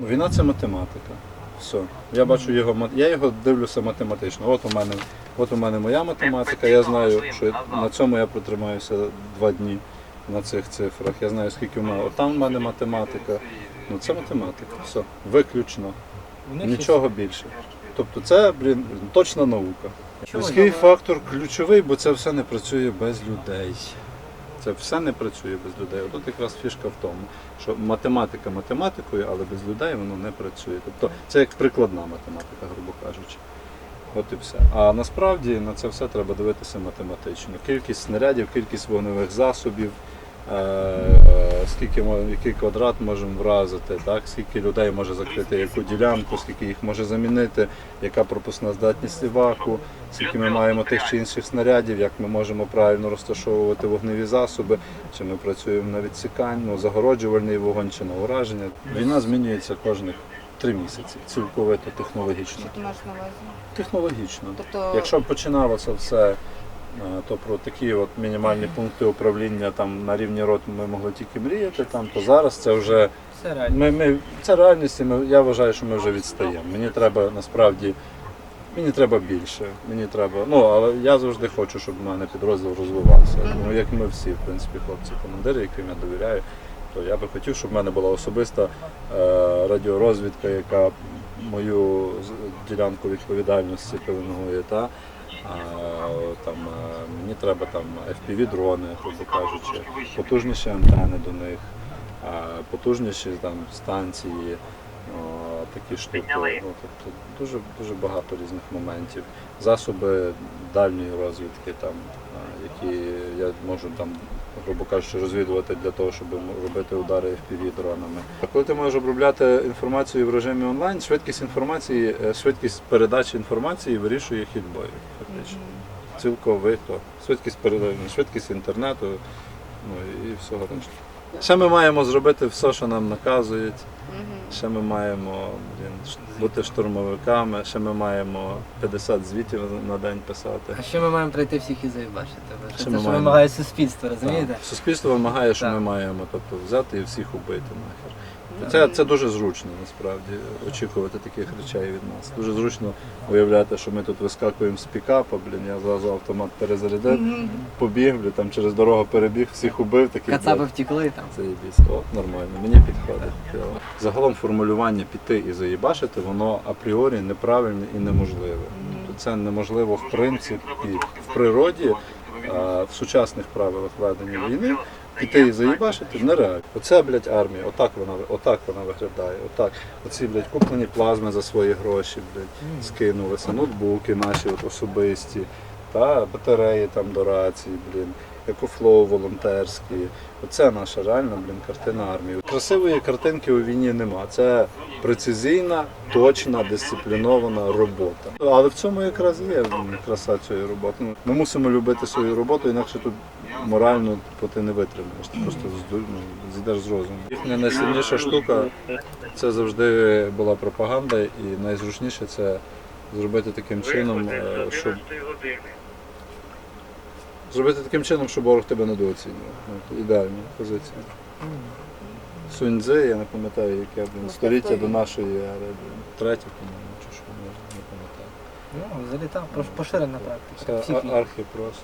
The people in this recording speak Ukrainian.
Війна це математика. Все. Я бачу його, я його дивлюся математично. От у мене, от у мене моя математика. Я знаю, що на цьому я протримаюся два дні на цих цифрах. Я знаю, скільки в мене. От там в мене математика. Ну це математика. Все. Виключно. У Нічого більше. Тобто це, блін, точна наука. Людський фактор ключовий, бо це все не працює без людей. Це все не працює без людей. От якраз фішка в тому, що математика математикою, але без людей воно не працює. Тобто це як прикладна математика, грубо кажучи. От і все. А насправді на це все треба дивитися математично. Кількість снарядів, кількість вогневих засобів, е, скільки який квадрат можемо вразити, так? скільки людей може закрити яку ділянку, скільки їх може замінити, яка пропускна здатність ліваку, скільки ми маємо тих чи інших снарядів, як ми можемо правильно розташовувати вогневі засоби, чи ми працюємо на відсікань, ну, загороджувальний вогонь чи на ураження. Війна змінюється кожних три місяці, цілковито технологічно. Що ти маєш на увазі? Технологічно. Тобто Якщо починалося все, то про такі от мінімальні пункти управління там на рівні рот ми могли тільки мріяти, там, то зараз це вже все реально. ми, ми, це реальність, і ми, я вважаю, що ми вже відстаємо. Мені треба насправді. Мені треба більше, мені треба. Ну, але я завжди хочу, щоб в мене підрозділ розвивався. Ну, як ми всі, в принципі, хлопці, командири, яким я довіряю, то я би хотів, щоб в мене була особиста е, радіорозвідка, яка мою ділянку відповідальності пеленгує. Там, е, мені треба там FPV-дрони, грубо кажучи, потужніші антени до них, потужніші там, станції, такі штуки. Ну, тобто дуже, дуже багато різних моментів. Засоби дальньої розвідки, там, які я можу там, грубо кажучи, розвідувати для того, щоб робити удари FPV-дронами. А коли ти можеш обробляти інформацію в режимі онлайн, швидкість інформації, е, швидкість передачі інформації вирішує хід бою, фактично. Цілковито. Швидкість передачі, швидкість інтернету, ну і всього решта. Ще ми маємо зробити все, що нам наказують. Ще ми маємо блін, бути штурмовиками, ще ми маємо 50 звітів на день писати. А що ми маємо пройти всіх і заїбачити? Це те, ми що маємо? вимагає суспільство, розумієте? Так. Суспільство вимагає, що Так. ми маємо тобто, взяти і всіх убити нахер. Це, це дуже зручно насправді очікувати таких речей від нас. Дуже зручно уявляти, що ми тут вискакуємо з пікапа, блін, я зразу автомат перезарядив, побіг, блін, там через дорогу перебіг, всіх убив, такий Кацапи втікли там. Заєбісь. О, нормально, мені підходить. Загалом формулювання піти і заїбашити, воно апріорі неправильне і неможливе. Тобто це неможливо в принципі в природі, в сучасних правилах ведення війни. Піти і заїбашити нереально. Оце, блядь, армія, отак вона, отак вона виглядає. Отак. Оці, блядь, куплені плазми за свої гроші, блядь, скинулися, ноутбуки наші от особисті, та батареї там до рації, блін, екофлоу волонтерські. Оце наша реальна, блін, картина армії. Красивої картинки у війні нема. Це прецизійна, точна, дисциплінована робота. Але в цьому якраз є краса цієї роботи. Ну, Ми мусимо любити свою роботу, інакше тут морально ти не витримаєш. Ти просто ну, зійдеш з розуму. Їхня найсильніша штука це завжди була пропаганда, і найзручніше це зробити таким чином, е, щоб зробити таким чином, щоб ворог тебе недооцінював. Ідеальна позиція. Суньцзи, я не пам'ятаю, яке блін, століття до нашої ери, третє, по-моєму, чи що, не, не пам'ятаю. Ну, взагалі так, поширена практика. Це Всіх архі просто.